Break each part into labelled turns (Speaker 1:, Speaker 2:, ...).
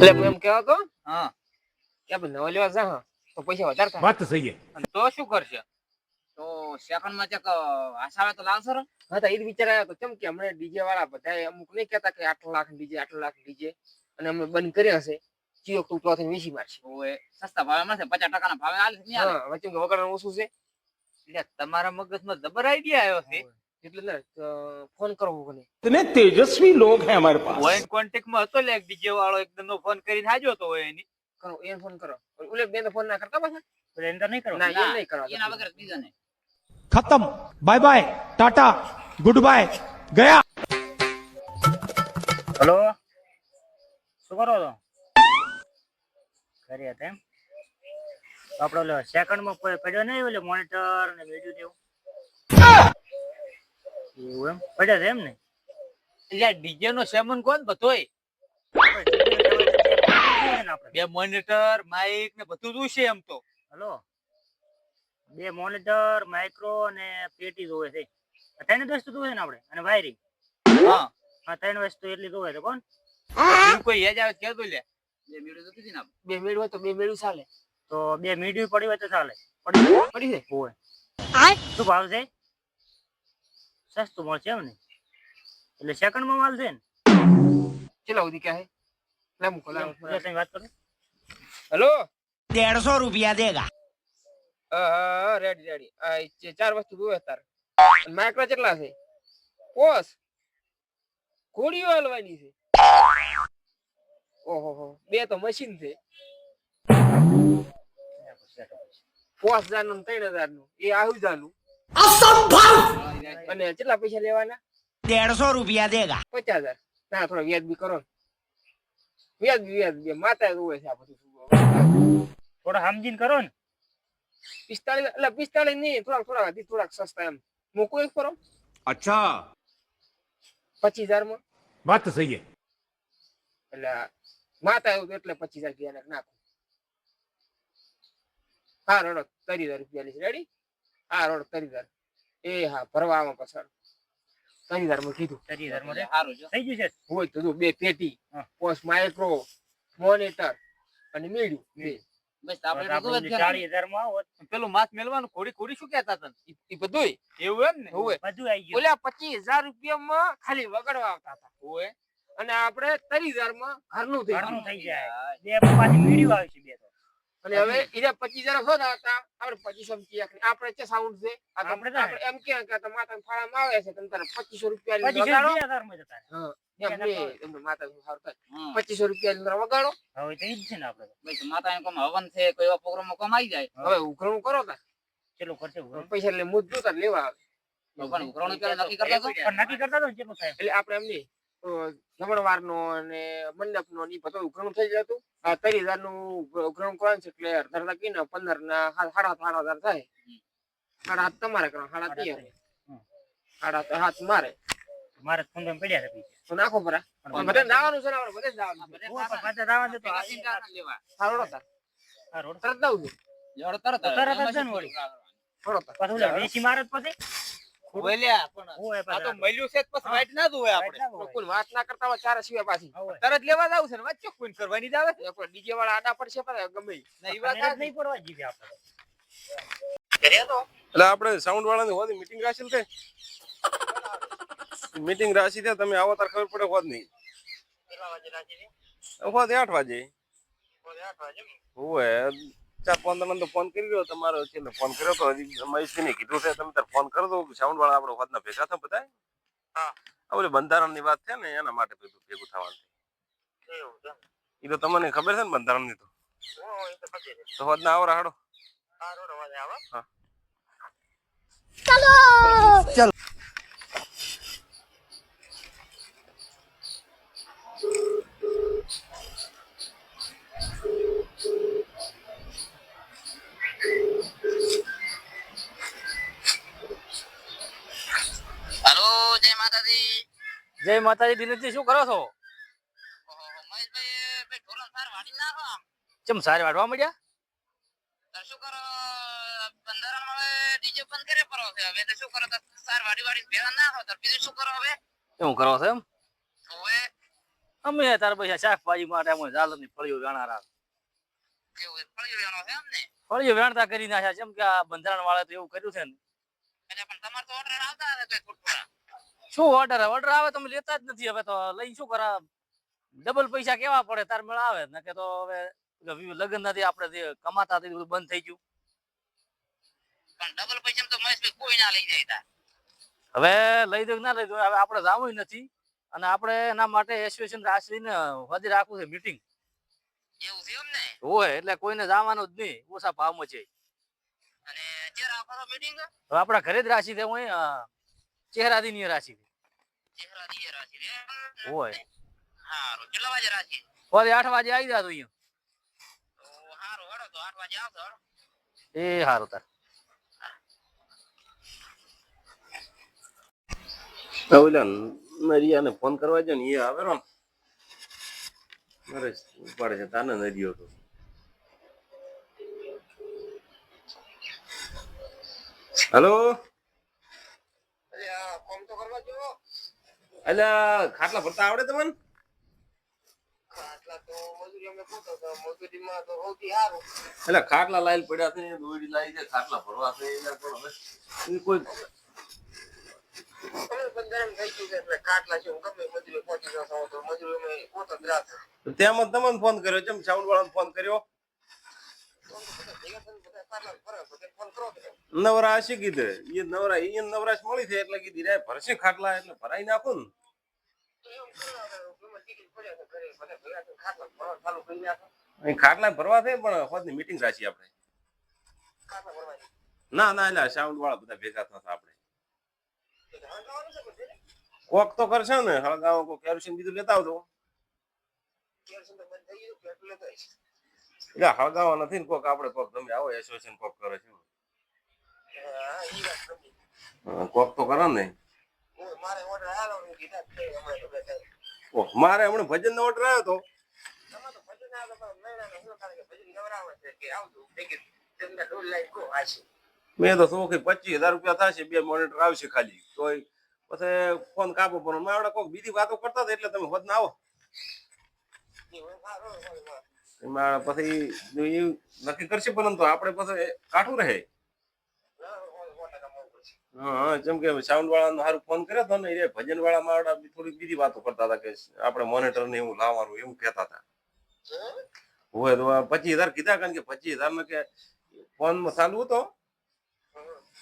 Speaker 1: એટલે હું એમ કહેતો હતો
Speaker 2: હા.
Speaker 1: કે આપણે નવા લેવા જા તો પૈસા વધારે થાય.
Speaker 3: વાત સહી है
Speaker 2: તો શું કરશે? તો સેકન્ડમાં ચેક આસાવે તો લાવશો
Speaker 1: હા તો એ જ વિચાર આવ્યો તો કેમ કે હમણાં ડીજે વાળા બધા અમુક નહીં કહેતા કે આઠ લાખ ડીજે આઠ લાખ ડીજે અને અમે બંધ કર્યા હશે. જીઓ ટુકડો થઈને વીસી મારશે.
Speaker 2: ઓએ સસ્તા ભાવે મળશે પચાસ ટકા ના ભાવે હાલ નહીં હાલે?
Speaker 1: વચ્ચે વગાડવાનું ઓછું છે.
Speaker 2: એટલે તમારા મગજમાં જબર આઈડિયા આવ્યો છે.
Speaker 1: એટલે ને ફોન કરવો મને.
Speaker 3: તને તેજસ્વી લોક હે અમારે પાસ
Speaker 2: ઓન કોન્ટેક્ટ હતો લે બીજે વાળો એક નો ફોન કરીને હાજો તો હોય એની.
Speaker 1: કરો એને ફોન કરો. ઉલે બેન ફોન ના કરતા પાછા?
Speaker 2: એને નહીં કરો.
Speaker 1: ના એ નહીં કરો
Speaker 2: એના વગર બીજો નહીં
Speaker 3: ખતમ bye bye tata good bye ગયા
Speaker 4: હેલો શું કરો તો કરી હતા એમ? આપણો સેકન્ડમાં પડ્યો નહીં એટલે મોનિટર ને વીડિયો જેવું એવું એમ? પડ્યો છે એમ ને?
Speaker 2: એટલે ડીજે નો સેમન કોણ બધોય? બે મોનિટર માઇક ને બધું જોઈશે એમ તો.
Speaker 4: હલો? બે મોનિટર માઇક્રો અને પેટી જોવે છે. ત્રણ વસ્તુ જોવે ને આપણે? અને વાયરિંગ
Speaker 2: હા.
Speaker 4: હા ત્રણ વસ્તુ એટલી જોવે છે. કોણ?
Speaker 2: કોઈ હેજ આવે કેતો લે બે મિનિટ તો કીધી ને
Speaker 1: બે મેળ હોય તો બે મેળું ચાલે.
Speaker 4: તો બે મીડિયું પડી હોય તો ચાલે. પડી
Speaker 1: પડી છે?
Speaker 4: હોય. શું ભાવ છે? સસ્તું મળશે એમ ને? એટલે સેકન્ડમાં માલ છે ને?
Speaker 1: કેટલા સુધી ક્યાં હે? લે મૂકો લે
Speaker 4: વાત કરો?
Speaker 1: હેલો? 150 રૂપિયા દેગા રેડી રેડી ચાર વસ્તુ જોવે તાર. માઇક્રો કેટલા છે? કોસ? ઘોડીઓ હલવાની છે. ઓહો બે તો મશીન છે. પોસ હજાર ત્રણ હજારનું એ આવું જાનું અસંભવ! અને કેટલા પૈસા લેવાના?
Speaker 3: દેડસો રૂપિયા દેગા.
Speaker 1: પચાસ હજાર. ના થોડો વ્યાજ બી કરો ને. વ્યાજ વ્યાજ બે માતા રોવે છે આ બધું.
Speaker 4: થોડા સમજીને કરો ને.
Speaker 1: પિસ્તાળીસ એટલે પિસ્તાળીસ નહીં થોડાક થોડાક હતી થોડાક સસ્તા એમ. મૂકો એક કરો
Speaker 3: અચ્છા.
Speaker 1: પચીસ
Speaker 3: હજારમાં વાત તો સહી
Speaker 1: એટલે માતા એવું એટલે પચીસ હજાર ગયા નાખો. હા રડો તરી હજાર રૂપિયા લઈશ રેડી હા રોડ તરી એ હા ભરવામાં પછાડ તરી હજારમાં કીધું
Speaker 4: રે.
Speaker 2: સારું છે
Speaker 4: થઈ ગયું છે?
Speaker 1: હોય તો જો બે પેટી પોસ માઇક્રો મોનિટર અને મીડિયું. બે.
Speaker 2: બસ આપણે પેલું માસ મેલવાનું ખોડી ખોડી શું કહેતા હતા?
Speaker 1: એ ઈ બધુંય.
Speaker 2: એવું એમ ને?
Speaker 1: હોય.
Speaker 4: બધું આવી ગયું.
Speaker 1: ઓલા પચીસ હજાર રૂપિયામાં ખાલી વગાડવા આવતા હતા.
Speaker 2: હોય.
Speaker 1: અને આપણે તરી હજારમાં ઘરનું થઈ
Speaker 4: થઈ જાય બે પાછી મીડિયું આવે છે બે
Speaker 1: અને હવે એને પચીસ હજાર હતા આપણે પચીસો આપણે છે સાઉન્ડ છે.
Speaker 4: આપણે
Speaker 1: એમ કે માતા ફાળામાં આવે છે તમે તારે પચીસો રૂપિયા. પચીસો રૂપિયા વગાડો.
Speaker 4: હવે તો ઈ છે ને આપણે.
Speaker 2: માતા કોમ હવન છે કોઈ એવા પ્રોગ્રામ કોમ આવી જાય.
Speaker 1: હવે ઉઘરણું કરો તા
Speaker 4: ચેટલું ખર્ચે
Speaker 1: પૈસા એટલે મુદ્દ જોતા લેવા આવે.
Speaker 2: પણ ઉઘરાણું નક્કી કરતા
Speaker 4: નક્કી કરતા
Speaker 1: એટલે આપણે એમ નહીં. જમણવાર નો અને મંડપ નો બધું ઉઘરણું થઈ જતું આ તરી હજારનું ઉઘરણું કરવાનું છે? એટલે અડધા અડધા કીને પંદર ના સાડા સાત હજાર થાય. સાડા હાથ તમારે કરો સાડા તેર. સાડા હાથ મારે
Speaker 4: મારે ફોન પડ્યા
Speaker 1: તો નાખો પરા. બધા જવાનું છે બધે
Speaker 2: લેવા.
Speaker 1: સારો તરત દઉં
Speaker 2: તરત
Speaker 4: તરત જ ને વળી. મારે પછી.
Speaker 2: બોલ્યા. પણ આ તો મળ્યું છે પછી વાઈટ ના જોવે આપણે.
Speaker 1: કોઈ વાત ના કરતા હોય ચાર સિવાય પાછી.
Speaker 2: તરત લેવા જાવ છે ને વચ્ચે કોઈ કરવાની જ આવે. છે
Speaker 1: ડીજે વાળા આડા પડશે પણ ગમે
Speaker 2: ના, ઈ વાત
Speaker 4: નહીં પડવા જીવે આપણે.
Speaker 5: એટલે આપણે સાઉન્ડ વાળાની હોદ મીટિંગ રાખી તે? મીટિંગ રાખી છે તમે આવો તાર ખબર પડે હોત નહીં. હોદ આઠ વાગે. હોય ચાર પંદર તો ફોન કરી રહ્યો તમારો છેલ્લે ફોન કર્યો તો હજી મહેશભાઈ ને કીધું છે તમે તાર ફોન કરી દો સાઉન્ડ વાળા આપણે હોદના ભેગા થા બધા હા. બધી બંધારણની વાત છે ને એના માટે ભેગું ભેગું થવાનું એ તો તમને ખબર છે ને બંધારણની તો તો હોદના આવો. રાડો
Speaker 2: હાલો માતાજી.
Speaker 4: જય માતાજી દિનેશજી શું કરો છો? ચમ સાર વાટવા મળ્યા
Speaker 2: શું કરો બંધારણ હવે ડીજે બંધ કરે પરો છે હવે? તો શું કરો તાર સાર વાડી વાડી ભેગા નાખો તાર બીજું શું કરો હવે?
Speaker 4: એવું કરો છો એમ?
Speaker 2: હવે?
Speaker 6: અમે તાર પૈસા શાકભાજી માટે અમે ઝાલરની ફળીઓ વેણારા
Speaker 2: કેવું છે? એમ ને
Speaker 6: ફળીઓ વેણતા કરી નાખ્યા છે. કે આ બંધારણ વાળા તો એવું કર્યું છે ને.
Speaker 2: એટલે પણ તમારે તો આવતા કઈ
Speaker 6: શું ઓર્ડર ઓર્ડર આવે તમે લેતા જ નથી. હવે તો લઈ શું કરા ડબલ પૈસા કેવા પડે? તાર મેળ આવે. ને કે તો હવે લગ્ન નથી આપણે કમાતા એ બધું બંધ થઈ ગયું.
Speaker 2: પણ ડબલ પૈસા તો મહેશભાઈ કોઈ ના લઈ જાય
Speaker 6: હવે લઈ દો ના લઈ દો હવે આપણે જવું નથી. અને આપણે એના માટે એસોસિએશન રાશિને વધી રાખવું છે મીટિંગ
Speaker 2: એવું છે એમ ને?
Speaker 6: હોય એટલે કોઈને જવાનું જ નહીં. ઓછા ભાવમાં છે.
Speaker 2: અને અત્યારે આપણો મીટિંગ
Speaker 6: હવે આપણા ઘરે જ રાખી છે હું રાશિ
Speaker 2: ચહેરા દીએ રાખી દે.
Speaker 6: હોય.
Speaker 2: કેટલા વાગે રાશિ?
Speaker 6: ફરી આઠ વાગે આવી જાતો
Speaker 2: તો હારું હેડો તો 8 વાગે હેડો.
Speaker 6: એ હારો તાર.
Speaker 5: ઓલા નરિયાને ફોન કરવા જો ને એ આવે રો મારે ઉપાડે છે તાને નરિયો તો. હેલો
Speaker 1: અરે આ કોમ તો કરવા જો
Speaker 5: અલ્યા ખાટલા ભરતા આવડે તમને? એટલે ખાટલા લાઈલ પડ્યા છે દોડી લાવી છે ખાટલા ભરવા છે એટલે પણ હવે કોઈ
Speaker 1: તમે બંધારણ થઈ ગયું ખાટલા છે મજૂરી પહોંચી જશો તો મજૂરી અમે પોતો જ રાખો.
Speaker 5: તેમાં તમને ફોન કર્યો ચમ સાઉન્ડ વાળાને ફોન કર્યો? નવરા હશે કીધે. એ નવરા એ નવરાશ મળી છે એટલે કીધી, રે, ભરશે ખાટલા એટલે ભરાઈ નાખો ને.
Speaker 1: ખાટલા ભરવા
Speaker 5: છે પણ હોદની મીટિંગ રાખી આપણે. ના ના એટલે સાઉન્ડ વાળા બધા ભેગા થતા આપણે. કોક તો કરશે ને, હળગાવો, કોક કેરોસીન બીજું લેતા આવજો.
Speaker 1: કેરોસીન તો બંધ થઈ ગયું પેટ્રોલ લેતા.
Speaker 5: એટલે હળગાવા નથી ને કોક આપણે કોક તમે આવો એસોસિએશન કોક કરે છે કોક તો કરો ને.
Speaker 1: મારે હમણાં
Speaker 5: ભજન નો ઓર્ડર આવ્યો હતો મેં તો શું કે પચીસ હજાર રૂપિયા થશે, બે મોનિટર આવશે ખાલી. તો પછી ફોન કાપો પણ મેં કોક બીજી વાતો કરતા હતા એટલે તમે હોદ ના આવો. એમાં પછી એ નક્કી કરશે, પરંતુ આપણે પછી કાઠું રહે. હા જેમ કે સાઉન્ડ વાળાનો સારું ફોન કર્યો હતો ને એ ભજન વાળા બી થોડી બીજી વાતો કરતા હતા કે આપણે મોનિટર ને એવું લાવવાનું, એવું કહેતા હતા. હોય તો પચીસ હજાર કીધા, કારણ કે પચીસ હજારમાં કે ફોનમાં ચાલુ હતો.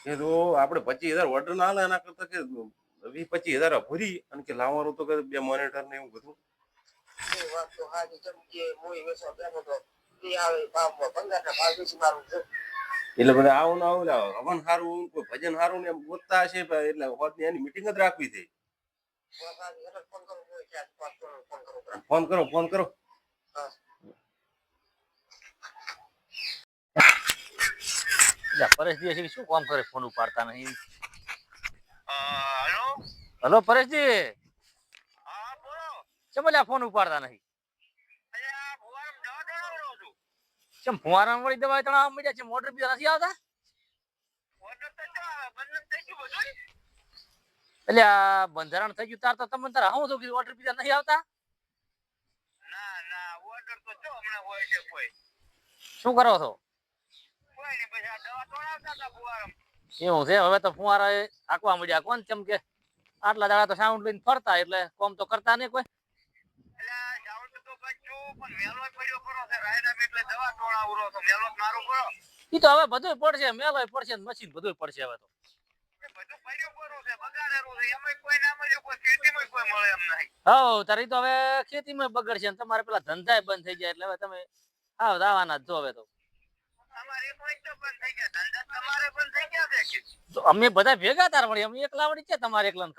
Speaker 5: એ તો આપણે પચીસ હજાર ઓર્ડર ના લે એના કરતા કે વીસ પચીસ હજાર ભરી અને કે લાવવાનું તો કે બે મોનિટર ને એવું બધું. એટલે બધા આવું ના આવું લાવો. હવન હારું કોઈ ભજન હારું ને એમ ગોતતા હશે એટલે હોદની એની મીટિંગ જ રાખવી થઈ ફોન કરો ફોન કરો.
Speaker 6: પરેશજી હશે શું કોમ કરે? ફોન ઉપાડતા નહીં.
Speaker 2: અ, હેલો?
Speaker 6: હલો પરેશજી. ચમ આ ફોન ઉપાડતા નહીં ચમ ફુવારામાં વળી દવા તણાવ મળ્યા છે, મોટર બીજા નથી આવતા? એટલે આ બંધારણ થઈ ગયું તાર તો તમે તાર હું તો કીધું ઓર્ડર બીજા નહીં આવતા? શું કરો છો? એવું છે? હવે તો ફુવારા આકવા મળ્યા કોણ ચમ કે આટલા દાડા તો સાઉન્ડ લઈને ફરતા, એટલે કોમ તો કરતા નહીં કોઈ. ઈ તો હવે બધું પડશે મેલો પડશે મશીન બધું પડશે હવે તો. હવ, તારી તો હવે ખેતીમાં બગડશે તમારે પેલા ધંધા બંધ થઈ જાય એટલે હવે તમે આવ દાવાના જ જો હવે તો. અમે બધા ભેગા તાર વળી, અમે એકલા વળી છે તમારે એકલા ને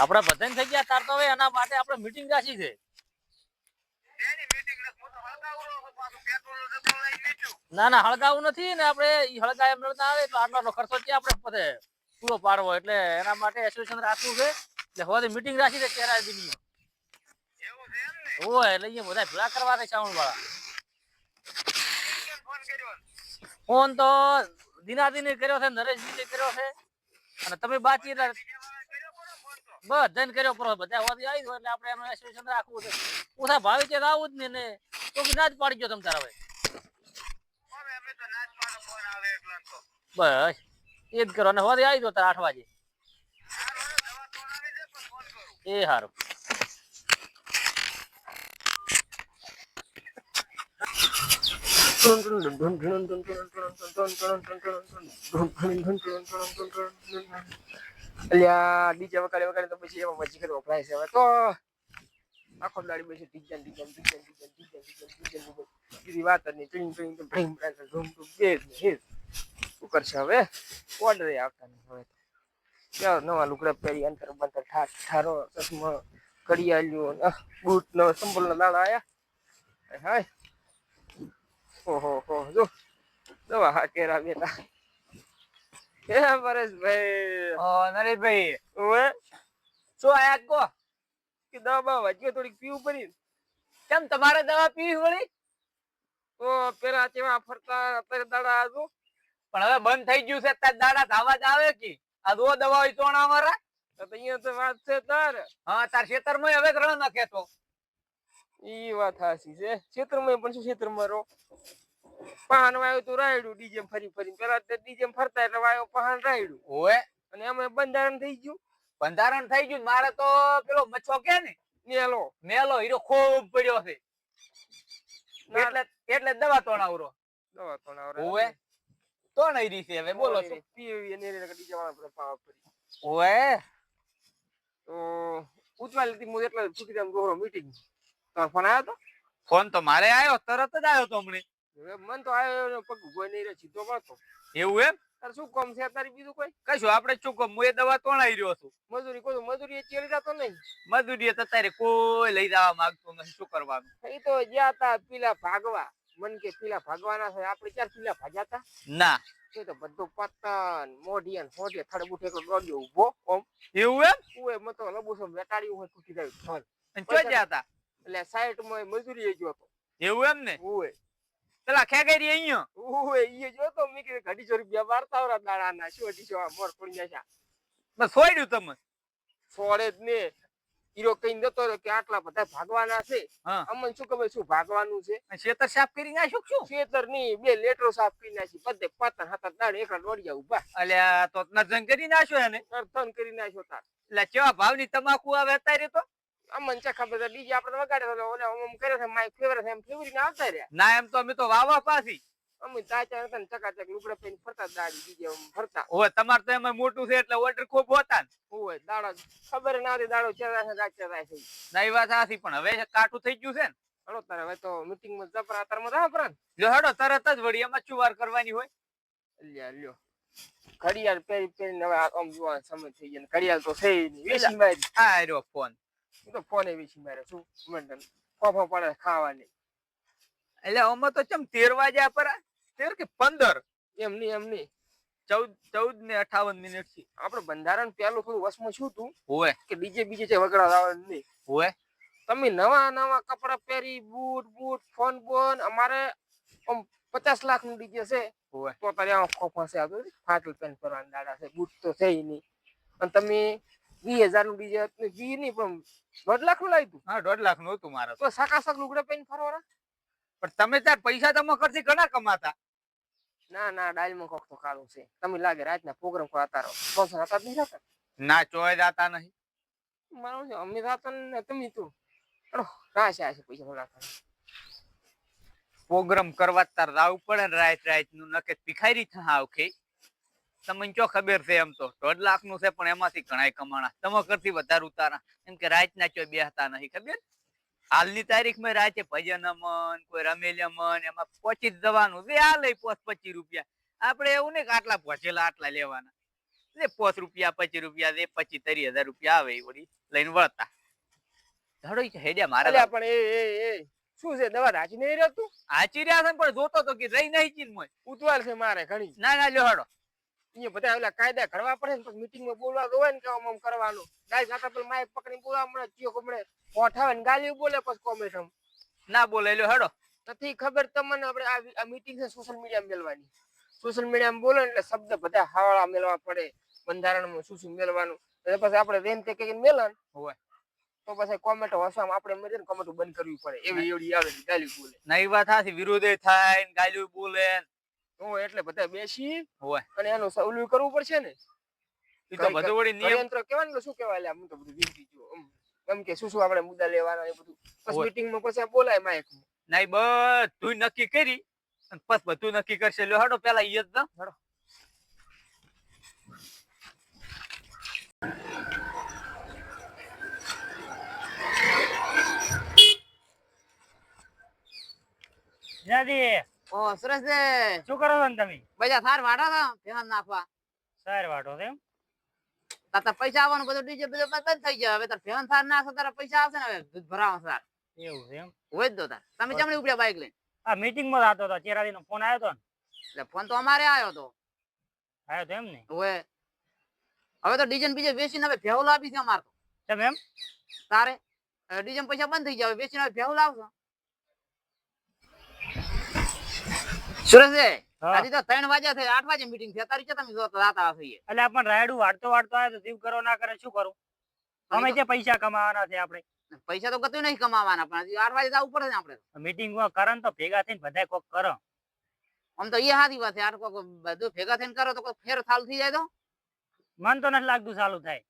Speaker 6: આપડે બધાને થઈ ગયા. તાર તો હવે એના માટે આપણે મીટિંગ રાખી છે.
Speaker 2: ને.
Speaker 6: ના હળગાવું નથી ને આપણે હળગા એમ ના આવે એટલે આટલો આટલો ખર્ચો ત્યાં આપણે પતે પૂરો પાડવો? એટલે એના માટે એસોસિએશન રાખવું છે. એટલે હવે મીટિંગ રાખી છે
Speaker 2: કેરા ને?
Speaker 6: હોય એટલે અહીંયા બધા ભેગા કરવા છે શ્રાવણ વાળા?
Speaker 2: ફોન
Speaker 6: તો દિનાદિને કર્યો છે, નરેશજીને કર્યો છે. અને તમે બાકી એટલે બધાને કર્યો પર. બધા હોવાથી આવી એટલે આપણે એનું એસોસિએશન રાખવું છે. ઓછા ભાવે છે આવું જ ને ને. તો કે ના જ પાડી ગયો તમ તારા હવે બસ, એ જ કરો. અને હોવાથી આવી ગયો તારે આઠ વાગે. એ સારું
Speaker 1: અલ્યા ડીજે વગાડે વગાડે તો પછી એમાં મજી કરવા વપરાય હવે તો આખો દાડી બેસી ડીજન ડીજન ડીજન ડીજન ડીજન નહીં તો ભ્રિંગ ભ્રાંગ ધૂમ ધૂમ બે કરશે હવે ઓર્ડર આવતા નહીં હવે ચાલો નવા લુગડા પહેરી અંતર બંતર ઠાર ઠારો ચશ્મા ઘડિયાળ્યું ને બૂટ નો ના દાડા આયા હાય ઓહો હો જો. દવા હા કેરા બેટા હે પરેશભાઈ
Speaker 7: ઓ નરેશભાઈ.
Speaker 1: ઓએ
Speaker 7: શું આયા કો?
Speaker 1: કે દવા વાંચ્યો થોડીક પીવું પડી.
Speaker 7: કેમ તમારે દવા પીવી વળી?
Speaker 1: તો પેલા તેવા ફરતા અત્યારે દાડા આજુ.
Speaker 7: પણ હવે બંધ થઈ ગયું છે અત્યારે દાડા ધાવા જ આવે કે? આ દો દવા હોય ચોણા અમારા.
Speaker 1: તો અહીંયા તો વાત છે તાર.
Speaker 7: હા તાર ખેતરમાં હવે રણ નાખે તો
Speaker 1: ઈ વાત હાસી છે. ક્ષેત્રમાં પણ શું ક્ષેત્રમાં રહો. પહાણ વાયો તો રાયડું ડીજે ફરી ફરી પેલા ડીજે ફરતા એટલે વાયો પહાણ રાયડું.
Speaker 7: ઓએ
Speaker 1: અને અમે બંધારણ થઈ ગયું.
Speaker 7: બંધારણ થઈ ગયું મારે તો પેલો મચ્છો કે ને?
Speaker 1: મેલો
Speaker 7: મેલો હીરો ખૂબ પડ્યો છે. એટલે એટલે દવા તોડાવરો.
Speaker 1: દવા તો ના
Speaker 7: ઓવે. તો રહી છે હવે બોલો શું
Speaker 1: પીવી અને એને ડીજે વાળા પર પાવા પડી
Speaker 7: ઓએ
Speaker 1: તો ઉતવા લીધી મુ એટલે છૂટી જાય ગોરો મીટિંગ. તમારો ફોન આવ્યો તો?
Speaker 7: ફોન તો મારે આવ્યો તરત જ આવ્યો તો હમણે.
Speaker 1: મન તો આવ્યો પગ ઊભો નહીં રહ્યો સીધો મળતો.
Speaker 7: એવું એમ?
Speaker 1: તારે શું કામ છે તારી બીજું કોઈ?
Speaker 7: કશું આપણે શું કહું હું એ દવા તોડાઈ રહ્યો છું.
Speaker 1: મજૂરી કોઈ મજૂરી ચેડી જતો નહીં
Speaker 7: મજૂરી તો તારે કોઈ લઈ જવા માંગતો નથી. શું કરવાનું?
Speaker 1: એ તો જ્યાં હતા પીલા ભાગવા. મન કે પીલા ભાગવાના છે. આપણે ચાર પીલા ભાગ્યા તા?
Speaker 7: ના.
Speaker 1: એ તો બધું પતન મોઢિયન હોઢિયન થડે બુઠે એકલો દોડ્યો ઊભો ઓમ.
Speaker 7: એવું એમ?
Speaker 1: ઉએ મતો લબુસો વેટાડ્યું હોય તૂટી જાય ફળ
Speaker 7: અને ચો ગયા હતા
Speaker 1: એટલે સાઈઠમાં મજૂરી ગયો તો
Speaker 7: એવું એમ ને?
Speaker 1: ઉએ
Speaker 7: પેલા ખેગેરી અહીંયા?
Speaker 1: ઉએ ઈ જો તો મી કે ઘડી સો રૂપિયા વાર્તા ઓરા દાડાના શું અઢી સો મોર પડી જાય
Speaker 7: બસ છોડ્યું તમે?
Speaker 1: સોળે જ ને. હીરો કઈ રહ્યો કે આટલા બધા ભાગવાના છે. અમને શું ખબર શું ભાગવાનું છે?
Speaker 7: ખેતર સાફ કરી નાખ્યું શું?
Speaker 1: ખેતર નહીં બે લેટરો સાફ કરી નાખી બધે પતન હતા દાડ એકલા દોડ્યા ઊભા
Speaker 7: અલ્યા તો નર્જન કરી નાખ્યો એને.
Speaker 1: તન કરી નાખ્યો તાર.
Speaker 7: એટલે કેવા ભાવની તમાકુ આવે અત્યારે તો?
Speaker 1: અમને ચા ખબર ડીજે આપણે વગાડે ઓલે ઓમ ઓમ કરે છે માઈક ફેવરે એમ ફેવરીને આવતા રહ્યા.
Speaker 7: ના એમ તો અમે તો વાવા પાછી.
Speaker 1: અમે તાચા હતા ને ચકાચક લુગડા પહેરીને ફરતા દાડી ડીજે ફરતા.
Speaker 7: ઓય તમાર તો એમાં મોટું છે એટલે ઓર્ડર ખૂબ હોતા ને.
Speaker 1: હોય દાડો ખબર ના હતી દાડો ચેરા છે ચેરા છે.
Speaker 7: ના એ વાત સાચી પણ હવે કાટું થઈ ગયું છે ને.
Speaker 1: હળો તારે હવે તો મીટિંગમાં જપરા તારમાં જા પ્રાન
Speaker 7: જો તરત જ વળી એમાં શું કરવાની હોય.
Speaker 1: લ્યા લ્યો. ઘડિયાળ પહેરી પહેરીને હવે આમ જોવા સમય થઈ ગયા ઘડિયાળ તો છે ય નહીં. વેચી મારી.
Speaker 7: આ રહ્યો ફોન.
Speaker 1: હું તો ફોને વેચી માર્યો શું મંડન ફોફો પડે ખાવાની.
Speaker 7: એટલે આમાં તો ચમ તેર વાગ્યા પર તેર કે પંદર?
Speaker 1: એમ નહીં એમ નહીં.
Speaker 7: ચૌદ ચૌદ ને અઠાવન મિનિટથી.
Speaker 1: આપણે બંધારણ પેલું થોડું વસમાં શું તું
Speaker 7: હોય
Speaker 1: કે ડીજે બીજે છે વગડા આવે નહીં.
Speaker 7: હોય
Speaker 1: તમે નવા નવા કપડા પહેરી બૂટ બૂટ ફોન બોન અમારે આમ પચાસ લાખનું ડીજે છે.
Speaker 7: હોય
Speaker 1: તો તારે આમાં ખોફા છે આ ફાટલ પેન્ટ કરવાના દાડા છે બૂટ તો છે નહીં. અને તમે વીસ હજારનું ડીજે વી નહીં પણ દોઢ લાખનું લાવી તું.
Speaker 7: હા દોઢ લાખનું હતું મારે
Speaker 1: તો સાકાસાક લુગડા પહેરીને ફરવાના
Speaker 7: પણ તમે તાર પૈસા તમે કરતી ઘણા કમાતા.
Speaker 1: ના ના ડાયલમાં કોક તો કાળું છે. તમે લાગે રાતના પ્રોગ્રામ કરવા રહો. સ્પોન્સર હતા નહીં થતા
Speaker 7: ના ચોય જાતા નહીં.
Speaker 1: મારું છે અમે થતા ને તમે તું. અડો આ છે પૈસા થોડા
Speaker 7: પ્રોગ્રામ કરવા તાર રાવ પડે ને રાત રાતનું નકે ભિખારી થા આવખે તમને ચો ખબર છે એમ તો? દોઢ લાખનું છે પણ એમાંથી ઘણા કમાણા. તમે કરતી વધારે ઉતારા. એમ કે રાત ના ચો બેહતા નહીં ખબર? હાલની તારીખમાં રાતે ભજન મન કોઈ રમેલિયા મન એમાં પહોંચી જ જવાનું જે આ લઈ પોસ પચીસ રૂપિયા. આપણે એવું નહીં કે આટલા પહોંચેલા આટલા લેવાના. જે પોસ રૂપિયા પચીસ રૂપિયા જે પચીસ ત્રીસ હજાર રૂપિયા આવે એ વળી લઈને વળતા. ધડો હેડ્યા મારા
Speaker 1: પણ એ શું છે દવા રાચી નહીં રહેતું
Speaker 7: આચી રહ્યા છે પણ જોતો તો કે રહી નહીં ચીન મોય.
Speaker 1: ઉતવાલ છે મારે ઘણી.
Speaker 7: ના ના લ્યો હડો.
Speaker 1: અહીંયા બધા ઓલા કાયદા ઘડવા પડે ને મીટિંગ બોલવા તો ને કે આમ આમ કરવાનું. ગાય જાતા પેલા માઇક પકડીને બોલવા મળે ચિયો કમળે હોઠાવે ને ગાલી બોલે પછી કોમેન્ટ
Speaker 7: ના બોલે લ્યો હડો.
Speaker 1: નથી ખબર તમને આપણે આ- આ મીટિંગ છે સોશિયલ મીડિયા મેળવાની. સોશિયલ મીડિયામાં બોલે એટલે શબ્દ બધા હાવાળા મેળવા પડે. બંધારણમાં શું શું મેળવાનું. એટલે પછી આપણે રેન તે કઈ મેલાન
Speaker 7: હોય.
Speaker 1: તો પછી કોમેન્ટ વાંચવામાં આપણે મળી ને કોમેન્ટો બંધ કરવી પડે. એવી એવડી આવે ગાલી બોલે.
Speaker 7: નહીં વાત હાથી વિરોધે થાય ગાલી બોલે
Speaker 1: તો એટલે બધા બેસી
Speaker 7: હોય.
Speaker 1: અને એનું સવલું કરવું પડશે ને
Speaker 7: એ તો બધું વળી નિયમ
Speaker 1: ષડયંત્ર ને શું કેવાય લે હું તો બધું વિસરી ગયો એમ. કે શું શું આપણે મુદ્દા લેવાના એ બધું પછી મીટિંગમાં પછી બોલાય માઇક
Speaker 7: નહીં બધું નક્કી કરી અને પછી બધું નક્કી કરશે લ્યો હાડો પેલા ઈયત ના દો.
Speaker 4: જીનાજી
Speaker 2: ઓ સરસ છે.
Speaker 4: શું કરો છો તમે?
Speaker 2: બજા થાર વાડા છો? ફેહન નાખવા.
Speaker 4: સાર વાટો છે
Speaker 2: તાતા પૈસા આવવાનું બધું ડીજે બધું બંધ થઈ જાય હવે તાર ફેહન થાર નાખો તારા પૈસા આવશે ને હવે દૂધ ભરાવા સાર.
Speaker 4: એવું છે એમ?
Speaker 2: હોય જ દો તાર. તમે ચમડી ઉપડ્યા બાઈક લઈને.
Speaker 4: આ મીટિંગમાં હતો. તો ચેરાદી નો ફોન આવ્યો તો
Speaker 2: એટલે ફોન તો અમારે આવ્યો તો.
Speaker 4: આવ્યો તો એમ ને?
Speaker 2: હવે. હવે તો ડીજે બીજે વેચીને હવે ભેવ લાવી છે અમારે તો.
Speaker 4: કેમ એમ?
Speaker 2: તારે? ડીજે પૈસા બંધ થઈ ગયા. હવે વેચીને હવે ભેહું લાવશો સુરેશ આજે તો ત્રણ વાગ્યા થઈ આઠ વાગે મીટિંગ થઈ તારી તમે જો તો રાતા હશે
Speaker 4: એટલે આપણને રાયડું વાળતો વાળતો આવે તો જીવ કરો ના કરે શું કરું? અમે જે પૈસા કમાવાના છે આપણે.
Speaker 2: પૈસા તો કતું નહીં કમાવાના પણ આઠ વાગે જવું પડે ને આપણે.
Speaker 4: મીટિંગમાં કરે તો ભેગા થઈને બધા કોક કરો.
Speaker 2: આમ તો એ હાથી વાત છે. આઠ કોક બધું ભેગા થઈને કરો તો કોઈ ફેર થાલ થઈ જાય તો?
Speaker 4: મન તો નથી લાગતું ચાલુ થાય.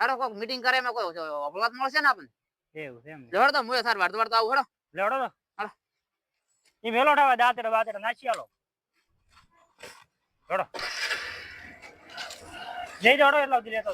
Speaker 2: હારો કોક મીટિંગ કરે એમાં કોઈ અપવાદ મળશે ને આપણને?
Speaker 4: એવું છે એમ ને.
Speaker 2: તો મુએ સાર વાળતો વાળતો આવું હેડો.
Speaker 4: લેવડો તો. એ વેલો ઠાવા દાંતડે બાતડે નાસી આલો. લેવડો જઈ દોડો એટલા સુધી લેતો